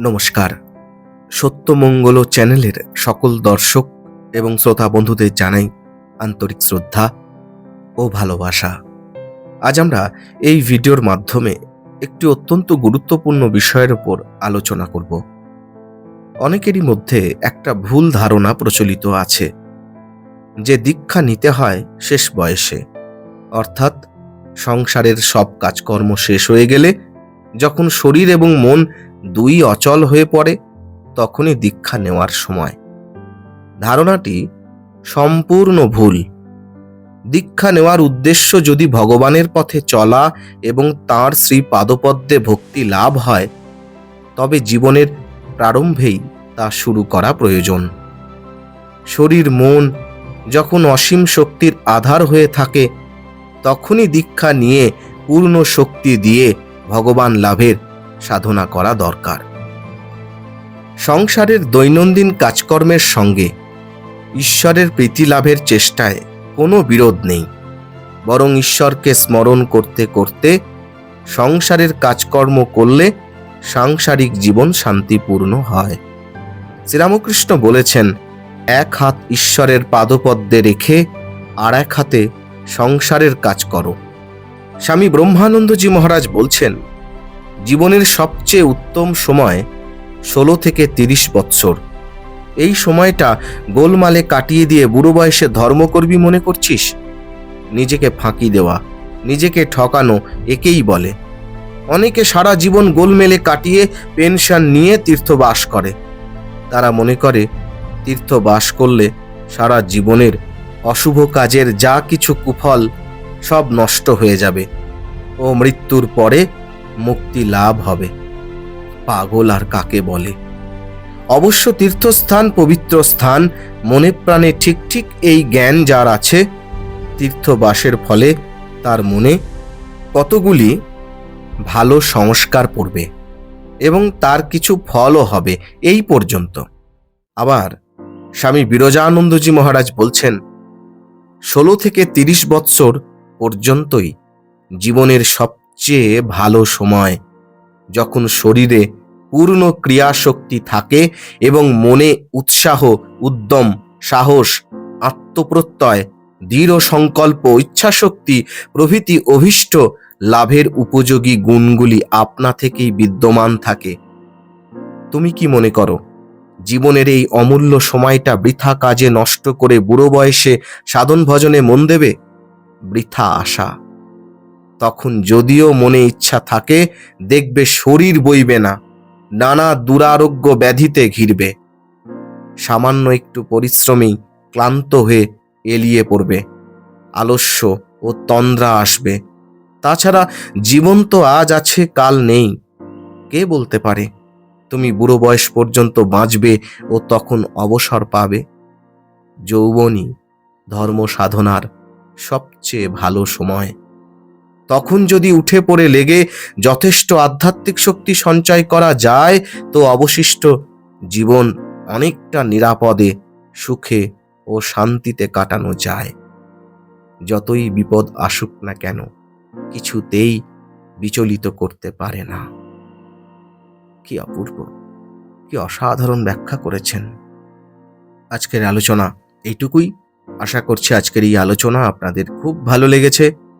নমস্কার। সত্যমঙ্গল চ্যানেলের সকল দর্শক এবং শ্রোতা বন্ধুদের জানাই আন্তরিক শ্রদ্ধা ও ভালোবাসা। আজ আমরা এই ভিডিওর মাধ্যমে একটি অত্যন্ত গুরুত্বপূর্ণ বিষয়ের উপর আলোচনা করব। অনেকেরই মধ্যে একটা ভুল ধারণা প্রচলিত আছে, যে দীক্ষা নিতে হয় শেষ বয়সে। অর্থাৎ সংসারের সব কাজকর্ম শেষ হয়ে গেলে যখন শরীর এবং মন দুই অচল হয়ে পড়ে তখনই দীক্ষা নেওয়ার সময়। ধারণাটি সম্পূর্ণ ভুল। দীক্ষা নেওয়ার উদ্দেশ্য যদি ভগবানের পথে চলা এবং তাঁর শ্রী পাদপদ্মে ভক্তি লাভ হয়, তবে জীবনের প্রারম্ভেই তা শুরু করা প্রয়োজন। শরীর মন যখন অসীম শক্তির আধার হয়ে থাকে, তখনই দীক্ষা নিয়ে পূর্ণ শক্তি দিয়ে ভগবান লাভের সাধনা করা দরকার। সংসারের দৈনন্দিন কাজকর্মের সঙ্গে ঈশ্বরের প্রীতি লাভের চেষ্টায় কোনো বিরোধ নেই। বরং ঈশ্বরকে স্মরণ করতে করতে সংসারের কাজকর্ম করলে সাংসারিক জীবন শান্তিপূর্ণ হয়। শ্রীরামকৃষ্ণ বলেছেন, এক হাত ঈশ্বরের পাদপদ্মে রেখে আর এক হাতে সংসারের কাজ করো। স্বামী ব্রহ্মানন্দজি মহারাজ বলছেন জীবনের সবচেয়ে উত্তম সময় ষোলো থেকে তিরিশ বৎসর। এই সময়টা গোলমালে কাটিয়ে দিয়ে বুড়ো বয়সে ধর্ম করবি মনে করছিস? নিজেকে ফাঁকি দেওয়া, নিজেকে ঠকানো একেই বলে। অনেকে সারা জীবন গোলমেলে কাটিয়ে পেনশন নিয়ে তীর্থবাস করে। তারা মনে করে, তীর্থবাস করলে সারা জীবনের অশুভ কাজের যা কিছু কুফল সব নষ্ট হয়ে যাবে। ও মৃত্যুর পরে মুক্তি লাভ হবে। পাগল আর কাকে বলে? অবশ্য তীর্থস্থান, পবিত্র স্থান, মনে প্রাণে ঠিক ঠিক এই জ্ঞান যার আছে, তীর্থবাসের ফলে তার মনে কতগুলি ভালো সংস্কার পড়বে এবং তার কিছু ফলও হবে এই পর্যন্ত। আবার স্বামী বিরজানন্দজি মহারাজ বলছেন, ষোলো থেকে তিরিশ বৎসর পর্যন্তই জীবনের সবচেয়ে ভালো সময়। যখন শরীরে পূর্ণ ক্রিয়াশক্তি থাকে এবং মনে উৎসাহ, উদ্যম, সাহস, আত্মপ্রত্যয়, দৃঢ় সংকল্প, ইচ্ছাশক্তি, প্রভৃতি অভীষ্ট লাভের উপযোগী গুণগুলি আপনা থেকেই বিদ্যমান থাকে। তুমি কি মনে করো, জীবনের এই অমূল্য সময়টা বৃথা কাজে নষ্ট করে বুড়ো বয়সে সাধন ভজনে মন দেবে? বৃথা আশা। তখন যদিও মনে ইচ্ছা থাকে, দেখবে শরীর বইবে না, নানা দুরারোগ্য ব্যাধিতে ঘিরবে। সামান্য একটু পরিশ্রমেই ক্লান্ত হয়ে এলিয়ে পড়বে। আলস্য ও তন্দ্রা আসবে। তাছাড়া জীবন তো আজ আছে, কাল নেই। কে বলতে পারে? তুমি বুড়ো বয়স পর্যন্ত বাঁচবে ও তখন অবসর পাবে। যৌবনই ধর্ম সাধনার সবচেয়ে ভালো সময়। তখন যদি উঠে পড়ে লেগে যথেষ্ট আধ্যাত্মিক শক্তি সঞ্চয় করা যায়, তো অবশিষ্ট জীবন অনেকটা নিরাপদে, সুখে ও শান্তিতে কাটানো যায়। যতই বিপদ আসুক না কেন, কিছুতেই বিচলিত করতে পারে না। কি অপূর্ব, কি অসাধারণ ব্যাখ্যা করেছেন। আজকের আলোচনা এইটুকুই। আশা করছি আজকের এই আলোচনা আপনাদের খুব ভালো লেগেছে।